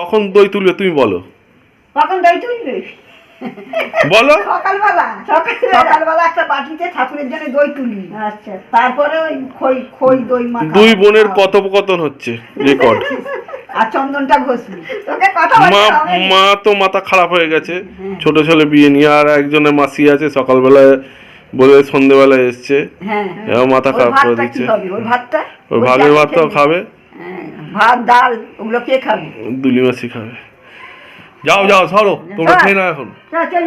কখন দই তুলবে তুমি বলো। কখন দই তুলবে? বলো। সকালবেলা? সকালবেলা। একটা বাটিতে ঠাকুরের জন্য দই তুলি। আচ্ছা। তারপরে ওই খই খই দই মাখা। দুই বোনের কথোপকথন হচ্ছে রেকর্ড আর চন্দনটা ঘষবি। তোকে কথা মা। মা তো মাথা খারাপ হয়ে গেছে। ছোট ছেলে বিয়ে নিয়ে আর একজনের মাসি আছে সকালবেলায় বলে সন্ধেবেলায় এসছে। হ্যাঁ। মাথা খারাপ করে দিচ্ছে। ওই ভাতটা? ওই ভাগের ভাতটাও খাবে। হ্যাঁ, ভাত ডাল ওগুলো কে খাবে? দুলি মাসি খাবে। যাও যাও সরো তোমরা খেয়ে নাও এখন। চল চল